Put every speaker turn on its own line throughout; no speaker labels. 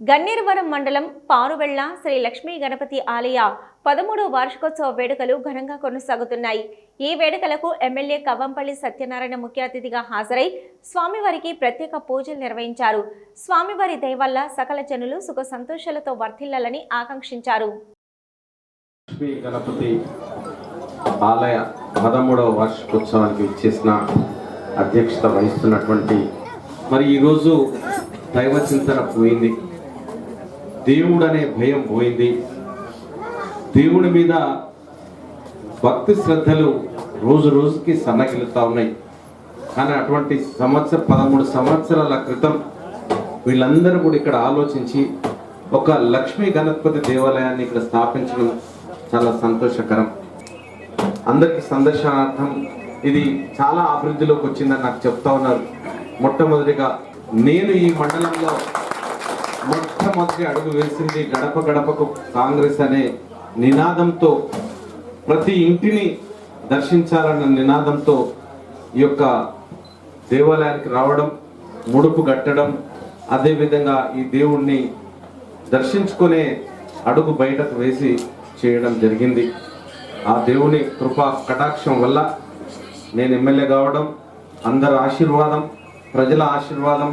గన్నేరువరం మండలం పారువెళ్ళ శ్రీ లక్ష్మీ గణపతి ఆలయ పదమూడు వార్షికోత్సవ వేడుకలు ఘనంగా కొనసాగుతున్నాయి. ఈ వేడుకలకు ఎమ్మెల్యే కవ్వంపల్లి సత్యనారాయణ ముఖ్య అతిథిగా హాజరై స్వామివారికి ప్రత్యేక పూజలు నిర్వహించారు. స్వామివారి దయవల్ల సకల జనులు సుఖ సంతోషాలతో వర్ధిల్లాలని ఆకాంక్షించారు.
లక్ష్మీ గణపతి ఆలయ పదమూడవ వార్షికోత్సవానికి ఇచ్చేసిన అధ్యక్షత వహిస్తున్నటువంటి మరి ఈరోజు దైవ చింతన పోయింది. దేవుడు అనే భయం పోయింది. దేవుడి మీద భక్తి శ్రద్ధలు రోజు రోజుకి సన్నగిలుతా ఉన్నాయి. కానీ అటువంటి సంవత్సర పదమూడు సంవత్సరాల క్రితం వీళ్ళందరూ కూడా ఇక్కడ ఆలోచించి ఒక లక్ష్మీ గణపతి దేవాలయాన్ని ఇక్కడ స్థాపించడం చాలా సంతోషకరం. అందరికీ సందర్శనార్థం ఇది చాలా అభివృద్ధిలోకి వచ్చిందని నాకు చెప్తా ఉన్నారు. మొట్టమొదటిగా నేను ఈ మండలంలో మొట్టమొదటి అడుగు వేసింది గడప గడపకు కాంగ్రెస్ అనే నినాదంతో ప్రతి ఇంటిని దర్శించాలన్న నినాదంతో ఈ యొక్క దేవాలయానికి రావడం ముడుపు కట్టడం అదేవిధంగా ఈ దేవుణ్ణి దర్శించుకునే అడుగు బయటకు వేసి చేయడం జరిగింది. ఆ దేవుని కృపా కటాక్షం వల్ల నేను ఎమ్మెల్యే కావడం అందరి ఆశీర్వాదం ప్రజల ఆశీర్వాదం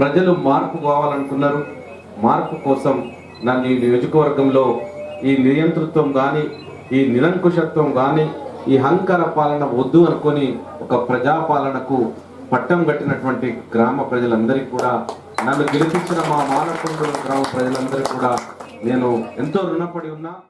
ప్రజలు మార్పు కావాలనుకున్నారు మార్పు కోసం నన్ను ఈ నియోజకవర్గంలో ఈ నియంతృత్వం కానీ ఈ నిరంకుశత్వం కానీ ఈ అహంకార పాలన వద్దు అనుకొని ఒక ప్రజాపాలనకు పట్టం కట్టినటువంటి గ్రామ ప్రజలందరికీ కూడా నన్ను గెలిపించిన మా మానకుండ గ్రామ ప్రజలందరికీ కూడా నేను ఎంతో రుణపడి ఉన్నా.